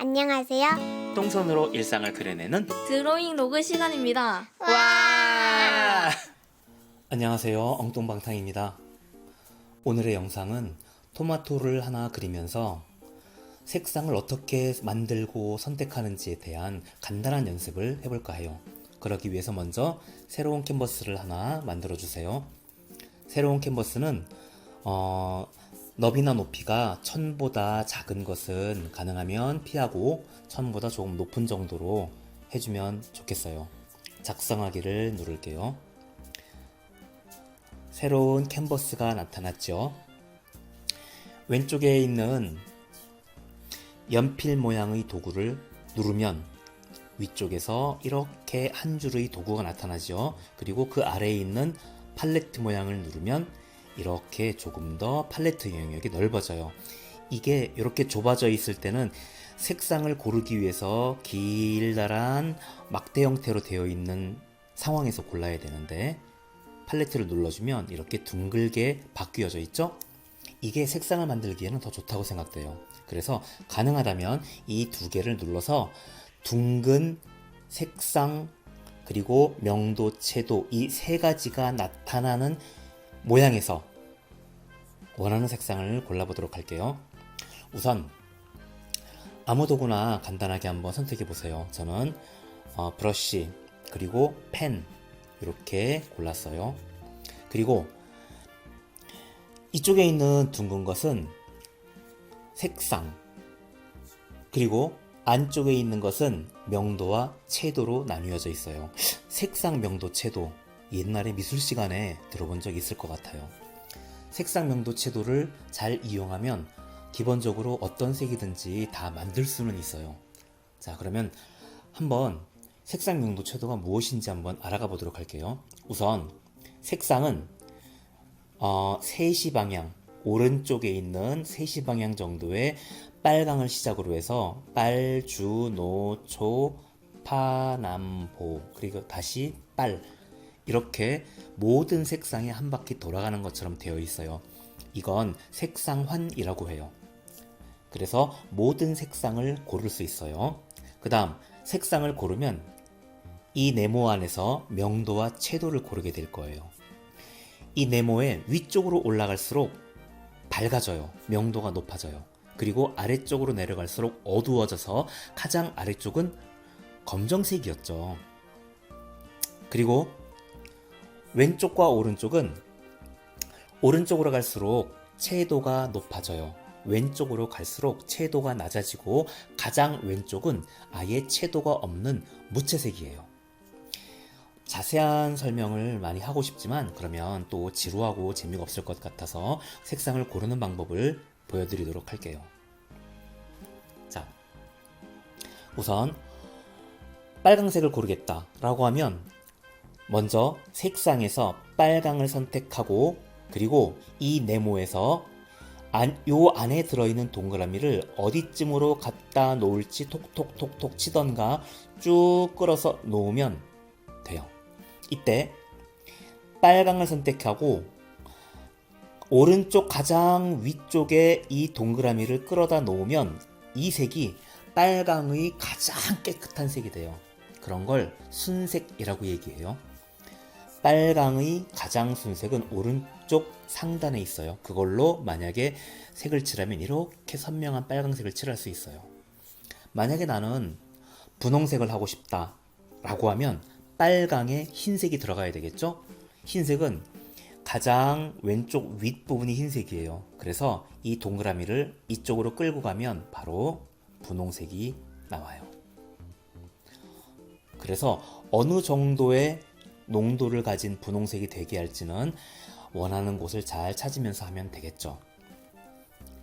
안녕하세요. 똥손으로 일상을 그려내는 드로잉 로그 시간입니다. 와! 안녕하세요. 엉뚱방탕입니다. 오늘의 영상은 토마토를 하나 그리면서 색상을 어떻게 만들고 선택하는지에 대한 간단한 연습을 해볼까 해요. 그러기 위해서 먼저 새로운 캔버스를 하나 만들어 주세요. 새로운 캔버스는 어, 너비나 높이가 천보다 작은 것은 가능하면 피하고 천보다 조금 높은 정도로 해주면 좋겠어요. 작성하기를 누를게요. 새로운 캔버스가 나타났죠. 왼쪽에 있는 연필 모양의 도구를 누르면 위쪽에서 이렇게 한 줄의 도구가 나타나죠. 그리고 그 아래에 있는 팔레트 모양을 누르면 이렇게 조금 더 팔레트 영역이 넓어져요. 이게 이렇게 좁아져 있을 때는 색상을 고르기 위해서 길다란 막대 형태로 되어 있는 상황에서 골라야 되는데 팔레트를 눌러주면 이렇게 둥글게 바뀌어져 있죠? 이게 색상을 만들기에는 더 좋다고 생각돼요. 그래서 가능하다면 이 두 개를 눌러서 둥근 색상 그리고 명도, 채도 이 세 가지가 나타나는 모양에서 원하는 색상을 골라보도록 할게요. 우선 아무 도구나 간단하게 한번 선택해 보세요. 저는 어, 브러쉬 그리고 펜 이렇게 골랐어요. 그리고 이쪽에 있는 둥근 것은 색상 그리고 안쪽에 있는 것은 명도와 채도로 나뉘어져 있어요. 색상, 명도, 채도 옛날에 미술 시간에 들어본 적 있을 것 같아요. 색상, 명도, 채도를 잘 이용하면 기본적으로 어떤 색이든지 다 만들 수는 있어요. 자, 그러면 한번 색상, 명도, 채도가 무엇인지 한번 알아가 보도록 할게요. 우선 색상은 어, 3시 방향, 오른쪽에 있는 3시 방향 정도의 빨강을 시작으로 해서 빨, 주, 노, 초, 파, 남, 보 그리고 다시 빨 이렇게 모든 색상이 한 바퀴 돌아가는 것처럼 되어 있어요. 이건 색상환이라고 해요. 그래서 모든 색상을 고를 수 있어요. 그 다음 색상을 고르면 이 네모 안에서 명도와 채도를 고르게 될 거예요. 이 네모의 위쪽으로 올라갈수록 밝아져요. 명도가 높아져요. 그리고 아래쪽으로 내려갈수록 어두워져서 가장 아래쪽은 검정색이었죠. 그리고 왼쪽과 오른쪽은 오른쪽으로 갈수록 채도가 높아져요. 왼쪽으로 갈수록 채도가 낮아지고 가장 왼쪽은 아예 채도가 없는 무채색이에요. 자세한 설명을 많이 하고 싶지만 그러면 또 지루하고 재미가 없을 것 같아서 색상을 고르는 방법을 보여드리도록 할게요. 자, 우선 빨강색을 고르겠다 라고 하면 먼저 색상에서 빨강을 선택하고 그리고 이 네모에서 안, 요 안에 들어있는 동그라미를 어디쯤으로 갖다 놓을지 톡톡톡톡 치던가 쭉 끌어서 놓으면 돼요. 이때 빨강을 선택하고 오른쪽 가장 위쪽에 이 동그라미를 끌어다 놓으면 이 색이 빨강의 가장 깨끗한 색이 돼요. 그런 걸 순색이라고 얘기해요. 빨강의 가장 순색은 오른쪽 상단에 있어요. 그걸로 만약에 색을 칠하면 이렇게 선명한 빨강색을 칠할 수 있어요. 만약에 나는 분홍색을 하고 싶다 라고 하면 빨강에 흰색이 들어가야 되겠죠? 흰색은 가장 왼쪽 윗부분이 흰색이에요. 그래서 이 동그라미를 이쪽으로 끌고 가면 바로 분홍색이 나와요. 그래서 어느 정도의 농도를 가진 분홍색이 되게 할지는 원하는 곳을 잘 찾으면서 하면 되겠죠.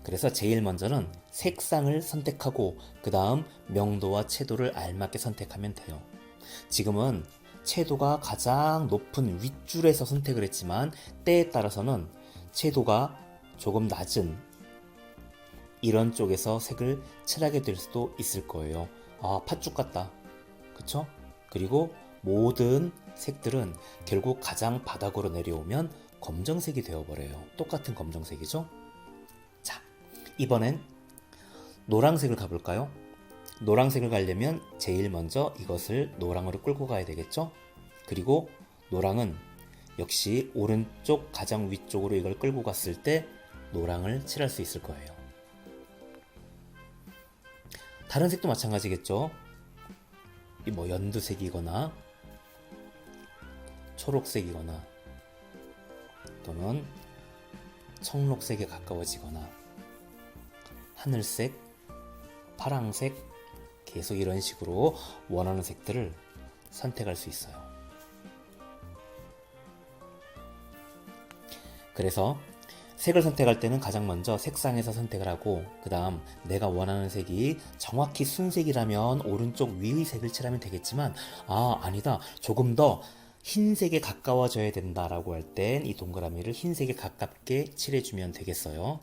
그래서 제일 먼저는 색상을 선택하고 그 다음 명도와 채도를 알맞게 선택하면 돼요. 지금은 채도가 가장 높은 윗줄에서 선택을 했지만 때에 따라서는 채도가 조금 낮은 이런 쪽에서 색을 칠하게 될 수도 있을 거예요. 아, 팥죽 같다. 그쵸? 그리고 모든 색들은 결국 가장 바닥으로 내려오면 검정색이 되어버려요. 똑같은 검정색이죠? 자, 이번엔 노란색을 가볼까요? 노란색을 가려면 제일 먼저 이것을 노랑으로 끌고 가야 되겠죠? 그리고 노랑은 역시 오른쪽 가장 위쪽으로 이걸 끌고 갔을 때 노랑을 칠할 수 있을 거예요. 다른 색도 마찬가지겠죠? 이뭐 연두색이거나 초록색이거나 또는 청록색에 가까워지거나 하늘색, 파랑색 계속 이런 식으로 원하는 색들을 선택할 수 있어요. 그래서 색을 선택할 때는 가장 먼저 색상에서 선택을 하고 그 다음 내가 원하는 색이 정확히 순색이라면 오른쪽 위의 색을 칠하면 되겠지만 아 아니다 조금 더 흰색에 가까워져야 된다라고 할 땐 이 동그라미를 흰색에 가깝게 칠해주면 되겠어요.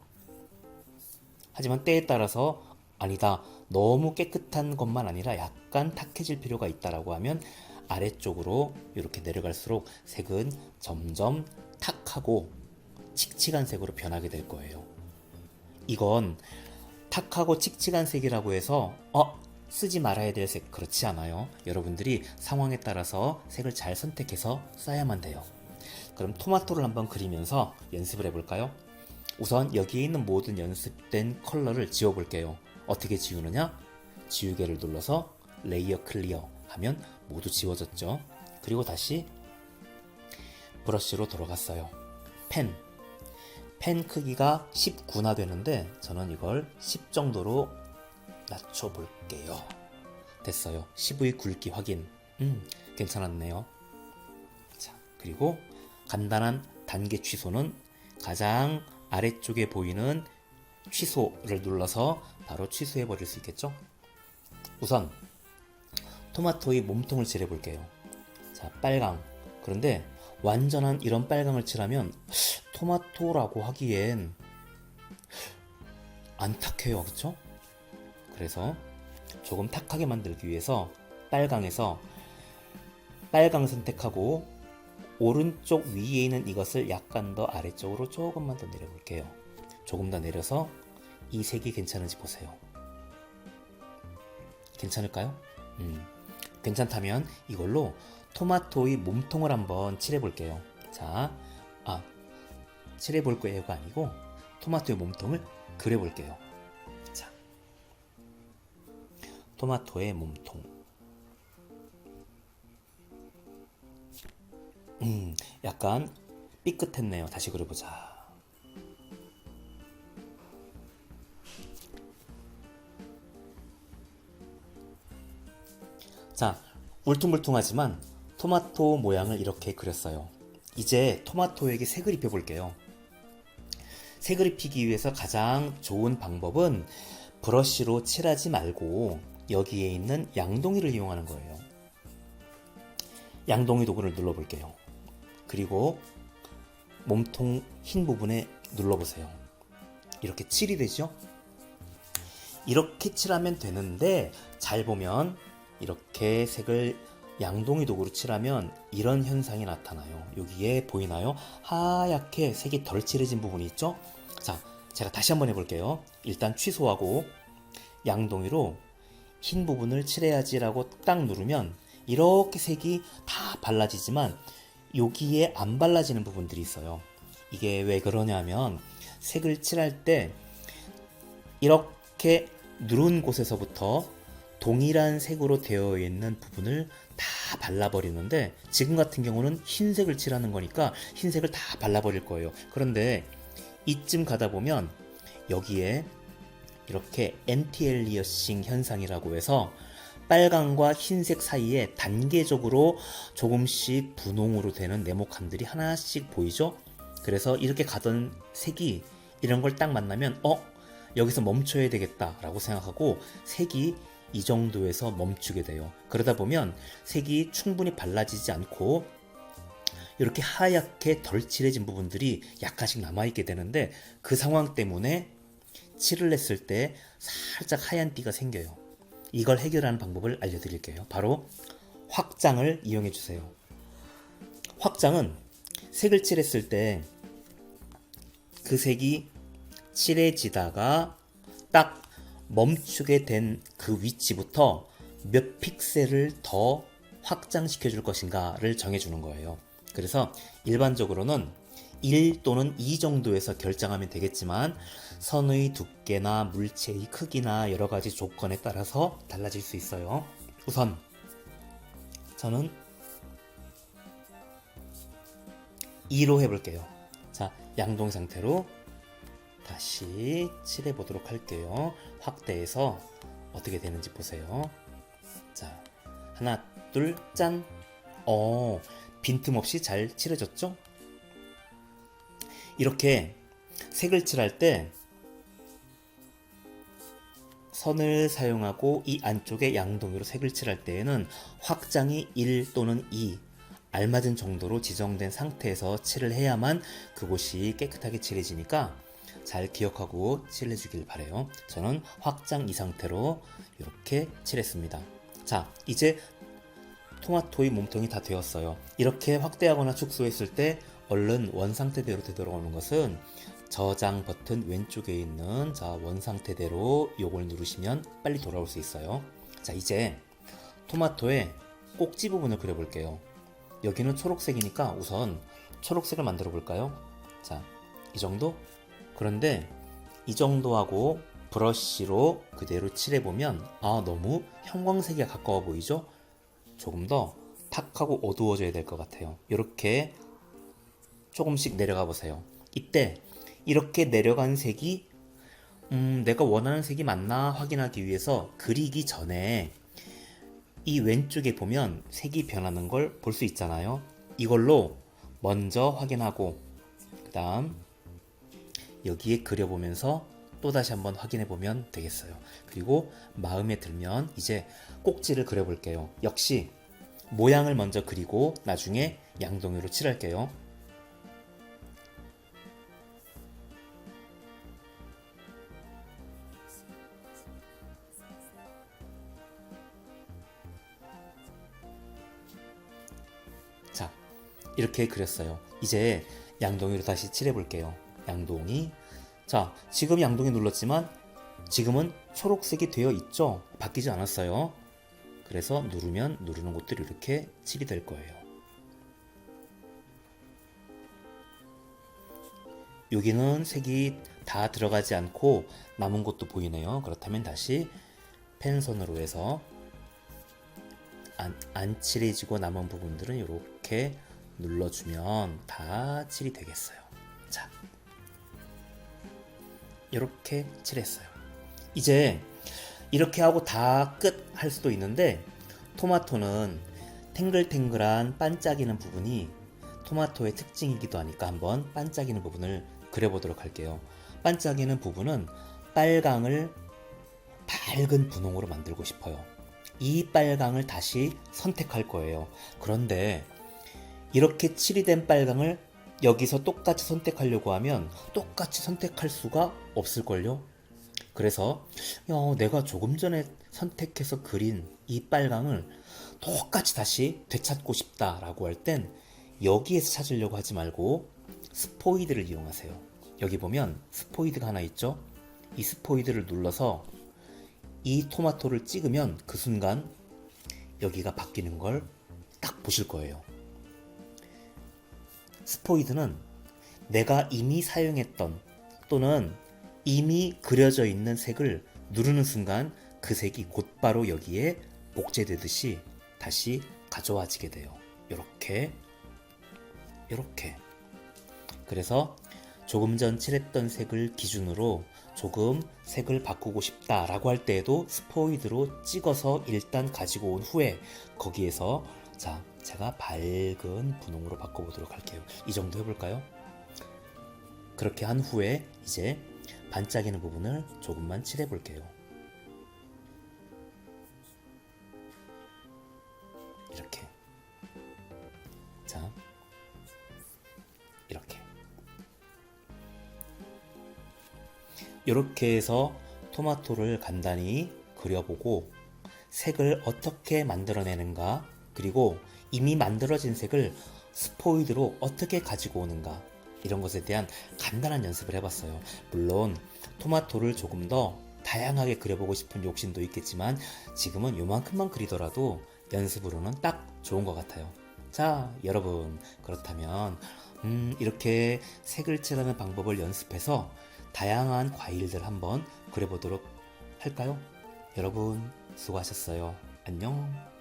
하지만 때에 따라서 아니다 너무 깨끗한 것만 아니라 약간 탁해질 필요가 있다라고 하면 아래쪽으로 이렇게 내려갈수록 색은 점점 탁하고 칙칙한 색으로 변하게 될 거예요. 이건 탁하고 칙칙한 색이라고 해서 어 쓰지 말아야 될 색 그렇지 않아요. 여러분들이 상황에 따라서 색을 잘 선택해서 써야만 돼요. 그럼 토마토를 한번 그리면서 연습을 해볼까요? 우선 여기에 있는 모든 연습된 컬러를 지워볼게요. 어떻게 지우느냐? 지우개를 눌러서 레이어 클리어 하면 모두 지워졌죠. 그리고 다시 브러쉬로 돌아갔어요. 펜. 펜 크기가 19나 되는데 저는 이걸 10 정도로 낮춰볼게요. 됐어요. 10의 굵기 확인. 음, 괜찮았네요. 자, 그리고 간단한 단계 취소는 가장 아래쪽에 보이는 취소를 눌러서 바로 취소해 버릴 수 있겠죠? 우선 토마토의 몸통을 칠해 볼게요. 자, 빨강. 그런데 완전한 이런 빨강을 칠하면 토마토라고 하기엔 안 탁해요. 그쵸? 그래서 조금 탁하게 만들기 위해서 빨강에서 빨강 선택하고 오른쪽 위에 있는 이것을 약간 더 아래쪽으로 조금만 더 내려볼게요. 조금 더 내려서 이 색이 괜찮은지 보세요. 괜찮을까요? 음, 괜찮다면 이걸로 토마토의 몸통을 한번 칠해볼게요. 자, 아, 칠해볼 거예요가 아니고 토마토의 몸통을 그려볼게요. 토마토의 몸통. 음, 약간 삐끗했네요. 다시 그려보자. 자, 울퉁불퉁하지만 토마토 모양을 이렇게 그렸어요. 이제 토마토에게 색을 입혀볼게요. 색을 입히기 위해서 가장 좋은 방법은 브러쉬로 칠하지 말고 여기에 있는 양동이를 이용하는 거예요. 양동이 도구를 눌러볼게요. 그리고 몸통 흰 부분에 눌러보세요. 이렇게 칠이 되죠? 이렇게 칠하면 되는데 잘 보면 이렇게 색을 양동이 도구로 칠하면 이런 현상이 나타나요. 여기에 보이나요? 하얗게 색이 덜 칠해진 부분이 있죠? 자, 제가 다시 한번 해볼게요. 일단 취소하고 양동이로 흰 부분을 칠해야지라고 딱 누르면 이렇게 색이 다 발라지지만 여기에 안 발라지는 부분들이 있어요. 이게 왜 그러냐면 색을 칠할 때 이렇게 누른 곳에서부터 동일한 색으로 되어 있는 부분을 다 발라버리는데 지금 같은 경우는 흰색을 칠하는 거니까 흰색을 다 발라버릴 거예요. 그런데 이쯤 가다 보면 여기에 이렇게 엔티엘리어싱 현상이라고 해서 빨강과 흰색 사이에 단계적으로 조금씩 분홍으로 되는 네모칸들이 하나씩 보이죠? 그래서 이렇게 가던 색이 이런 걸 딱 만나면 어? 여기서 멈춰야 되겠다 라고 생각하고 색이 이 정도에서 멈추게 돼요. 그러다 보면 색이 충분히 발라지지 않고 이렇게 하얗게 덜 칠해진 부분들이 약간씩 남아있게 되는데 그 상황 때문에 칠을 했을 때 살짝 하얀 띠가 생겨요. 이걸 해결하는 방법을 알려드릴게요. 바로 확장을 이용해 주세요. 확장은 색을 칠했을 때 그 색이 칠해지다가 딱 멈추게 된 그 위치부터 몇 픽셀을 더 확장시켜 줄 것인가를 정해 주는 거예요. 그래서 일반적으로는 1 또는 2 정도에서 결정하면 되겠지만 선의 두께나 물체의 크기나 여러 가지 조건에 따라서 달라질 수 있어요. 우선 저는 2로 해볼게요. 자, 양동 상태로 다시 칠해 보도록 할게요. 확대해서 어떻게 되는지 보세요. 자, 하나, 둘, 짠. 어, 빈틈없이 잘 칠해졌죠? 이렇게 색을 칠할 때 선을 사용하고 이 안쪽에 양동이로 색을 칠할 때에는 확장이 1 또는 2 알맞은 정도로 지정된 상태에서 칠을 해야만 그곳이 깨끗하게 칠해지니까 잘 기억하고 칠해주길 바래요. 저는 확장 이 상태로 이렇게 칠했습니다. 자, 이제 토마토의 몸통이 다 되었어요. 이렇게 확대하거나 축소했을 때 얼른 원 상태대로 되돌아오는 것은 저장 버튼 왼쪽에 있는 자, 원 상태대로 요걸 누르시면 빨리 돌아올 수 있어요. 자, 이제 토마토의 꼭지 부분을 그려볼게요. 여기는 초록색이니까 우선 초록색을 만들어 볼까요? 자, 이 정도? 그런데 이 정도하고 브러쉬로 그대로 칠해보면 아, 너무 형광색에 가까워 보이죠? 조금 더 탁하고 어두워져야 될 것 같아요. 이렇게 조금씩 내려가 보세요. 이때 이렇게 내려간 색이 음, 내가 원하는 색이 맞나 확인하기 위해서 그리기 전에 이 왼쪽에 보면 색이 변하는 걸 볼 수 있잖아요. 이걸로 먼저 확인하고 그 다음 여기에 그려보면서 또 다시 한번 확인해 보면 되겠어요. 그리고 마음에 들면 이제 꼭지를 그려볼게요. 역시 모양을 먼저 그리고 나중에 양동이로 칠할게요. 이렇게 그렸어요. 이제 양동이로 다시 칠해 볼게요. 양동이. 자, 지금 양동이 눌렀지만 지금은 초록색이 되어 있죠? 바뀌지 않았어요. 그래서 누르면 누르는 곳들이 이렇게 칠이 될 거예요. 여기는 색이 다 들어가지 않고 남은 곳도 보이네요. 그렇다면 다시 펜선으로 해서 안, 안 칠해지고 남은 부분들은 이렇게 눌러주면 다 칠이 되겠어요. 자, 이렇게 칠했어요. 이제 이렇게 하고 다 끝 할 수도 있는데 토마토는 탱글탱글한 반짝이는 부분이 토마토의 특징이기도 하니까 한번 반짝이는 부분을 그려보도록 할게요. 반짝이는 부분은 빨강을 밝은 분홍으로 만들고 싶어요. 이 빨강을 다시 선택할 거예요. 그런데 이렇게 칠이 된 빨강을 여기서 똑같이 선택하려고 하면 똑같이 선택할 수가 없을걸요? 그래서 야, 내가 조금 전에 선택해서 그린 이 빨강을 똑같이 다시 되찾고 싶다라고 할 땐 여기에서 찾으려고 하지 말고 스포이드를 이용하세요. 여기 보면 스포이드가 하나 있죠? 이 스포이드를 눌러서 이 토마토를 찍으면 그 순간 여기가 바뀌는 걸 딱 보실 거예요. 스포이드는 내가 이미 사용했던 또는 이미 그려져 있는 색을 누르는 순간 그 색이 곧바로 여기에 복제되듯이 다시 가져와지게 돼요. 이렇게 이렇게 그래서 조금 전 칠했던 색을 기준으로 조금 색을 바꾸고 싶다라고 할 때에도 스포이드로 찍어서 일단 가지고 온 후에 거기에서 자 제가 밝은 분홍으로 바꿔보도록 할게요. 이 정도 해볼까요? 그렇게 한 후에 이제 반짝이는 부분을 조금만 칠해 볼게요. 이렇게. 자. 이렇게. 이렇게 해서 토마토를 간단히 그려보고 색을 어떻게 만들어내는가 그리고 이미 만들어진 색을 스포이드로 어떻게 가지고 오는가 이런 것에 대한 간단한 연습을 해봤어요. 물론 토마토를 조금 더 다양하게 그려보고 싶은 욕심도 있겠지만 지금은 요만큼만 그리더라도 연습으로는 딱 좋은 것 같아요. 자, 여러분. 그렇다면, 음, 이렇게 색을 칠하는 방법을 연습해서 다양한 과일들 한번 그려보도록 할까요? 여러분, 수고하셨어요. 안녕.